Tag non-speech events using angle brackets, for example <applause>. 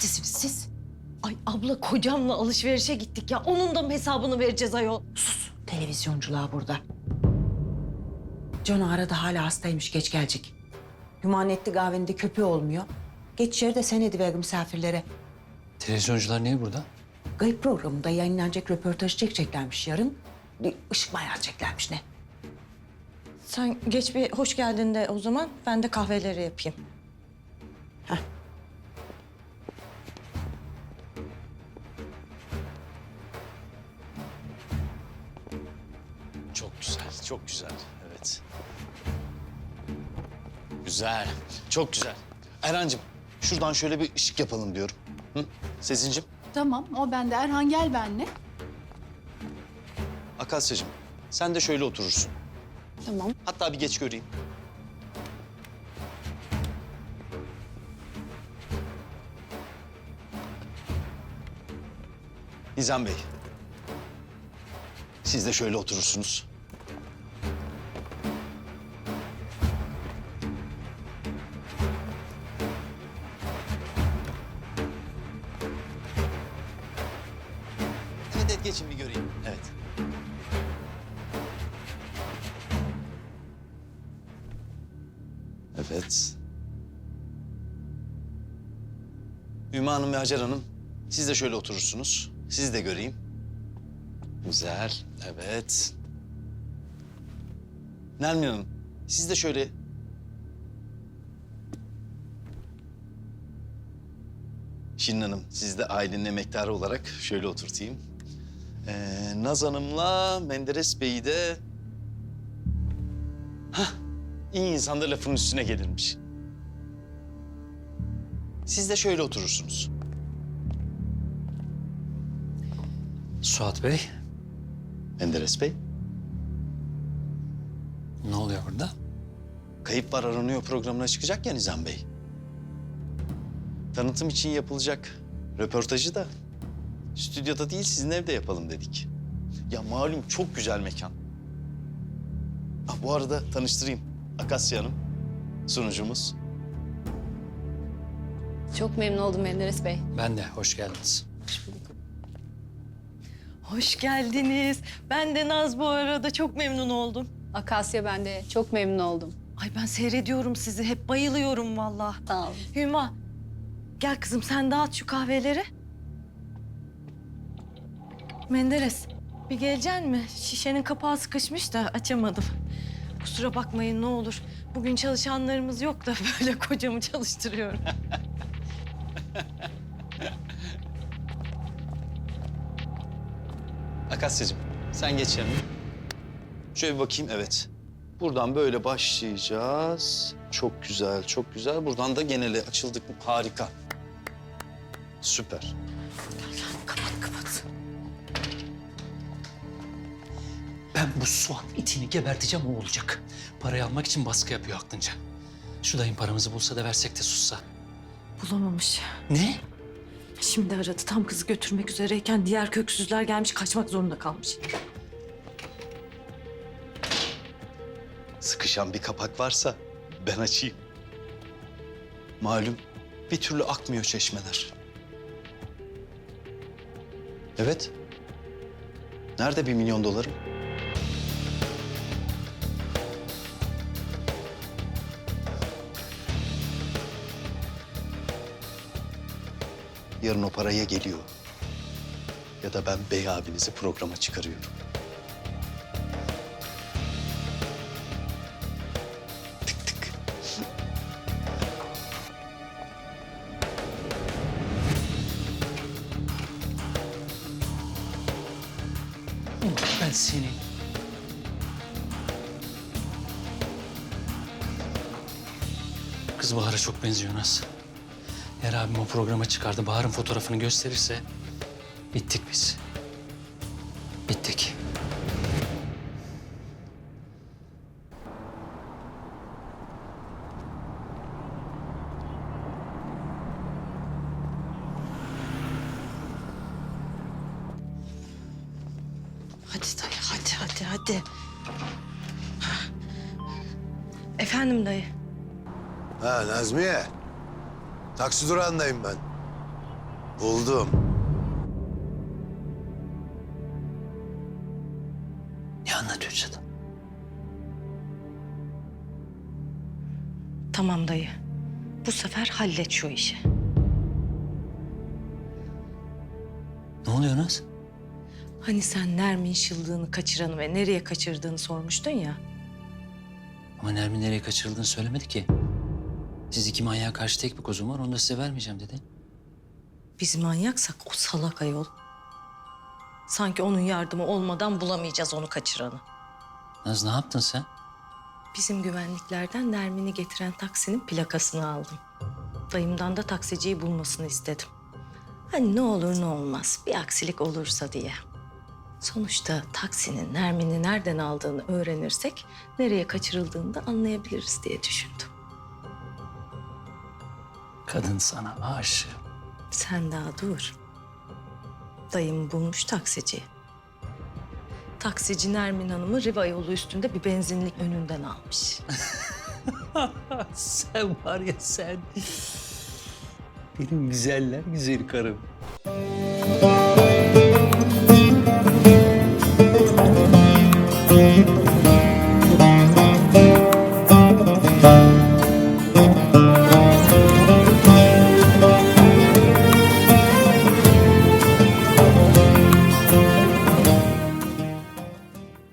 Neredesiniz siz? Ay abla kocamla alışverişe gittik ya. Onun da mı hesabını vereceğiz ayol? Sus. Televizyonculuğa burada. Can arada hala hastaymış geç gelecek. Hümanetli kahvenin köpeği olmuyor. Geç içeri de sen ediver misafirlere. Televizyoncular niye burada? Gayip programında yayınlanacak röportaj çekeceklermiş yarın. Bir ışık çeklermiş ne? Sen geç bir hoş geldin de o zaman ben de kahveleri yapayım. Çok çok güzel. Evet. Güzel, çok güzel. Erhan'cığım, şuradan şöyle bir ışık yapalım diyorum. Hı? Sezincim, Tamam o bende. Erhan gel benle. Akasya'cığım sen de şöyle oturursun. Tamam. Hatta bir geç göreyim. Nizam Bey. Siz de şöyle oturursunuz. Evet geçin bir göreyim. Evet. Evet. Ümmü Hanım ve Hacer Hanım, siz de şöyle oturursunuz. Sizi de göreyim. Güzel, evet. Nermin Hanım, siz de şöyle... Şirin Hanım, siz de ailenin emektarı olarak şöyle oturtayım. Ee, Naz Hanım'la Menderes Bey'i de... Hah, İyi insan da lafın üstüne gelirmiş. Siz de şöyle oturursunuz. Suat Bey, Menderes Bey, ne oluyor burada? Kayıp Var Aranıyor programına çıkacak ya Nizam Bey. Tanıtım için yapılacak röportajı da stüdyoda değil sizin evde yapalım dedik. Ya malum çok güzel mekan. Ah, bu arada tanıştırayım. Akasya Hanım, sunucumuz. Çok memnun oldum Menderes Bey. Ben de, hoş geldiniz. Hoş geldiniz. Ben de Naz bu arada çok memnun oldum. Akasya ben de çok memnun oldum. Ay ben seyrediyorum sizi. Hep bayılıyorum vallahi. Sağ olun. Hüma gel kızım sen dağıt şu kahveleri. Menderes bir geleceksin mi? Şişenin kapağı sıkışmış da açamadım. Kusura bakmayın ne olur. Bugün çalışanlarımız yok da <laughs> böyle kocamı çalıştırıyorum. <laughs> Akasya'cığım sen geç yanıma. Şöyle bir bakayım evet. Buradan böyle başlayacağız. Çok güzel, çok güzel. Buradan da genele açıldık. Harika. Süper. Ben bu Suat itini geberteceğim o olacak. Parayı almak için baskı yapıyor aklınca. Şu dayın paramızı bulsa da versek de sussa. Bulamamış. Ne? Şimdi aradı tam kızı götürmek üzereyken diğer köksüzler gelmiş kaçmak zorunda kalmış. Sıkışan bir kapak varsa ben açayım. Malum bir türlü akmıyor çeşmeler. Evet. Nerede bir milyon dolarım? Yarın o paraya geliyor. Ya da ben bey abinizi programa çıkarıyorum. Tık tık. Kız Bahar'a çok benziyor Naz. Eğer abim o programa çıkardı, Bahar'ın fotoğrafını gösterirse... ...bittik biz. Bittik. Hadi dayı hadi hadi hadi. Efendim dayı. Ha Nazmiye. Taksi durağındayım ben. Buldum. Ne anlatıyorsun sen? Tamam dayı. Bu sefer hallet şu işi. Ne oluyor Naz? Hani sen Nermin şıllığını kaçıranı ve nereye kaçırdığını sormuştun ya. Ama Nermin nereye kaçırıldığını söylemedi ki. Siz iki manyağa karşı tek bir kozum var, onu da size vermeyeceğim dedi. Biz manyaksak o salak ayol. Sanki onun yardımı olmadan bulamayacağız onu kaçıranı. Naz ne yaptın sen? Bizim güvenliklerden Nermin'i getiren taksinin plakasını aldım. Dayımdan da taksiciyi bulmasını istedim. Hani ne olur ne olmaz bir aksilik olursa diye. Sonuçta taksinin Nermin'i nereden aldığını öğrenirsek nereye kaçırıldığını da anlayabiliriz diye düşündüm. Kadın sana aşık. Sen daha dur. Dayım bulmuş taksiciyi. Taksici Nermin Hanım'ı Riva yolu üstünde bir benzinlik önünden almış. <laughs> sen var ya sen. Benim güzeller güzeli karım.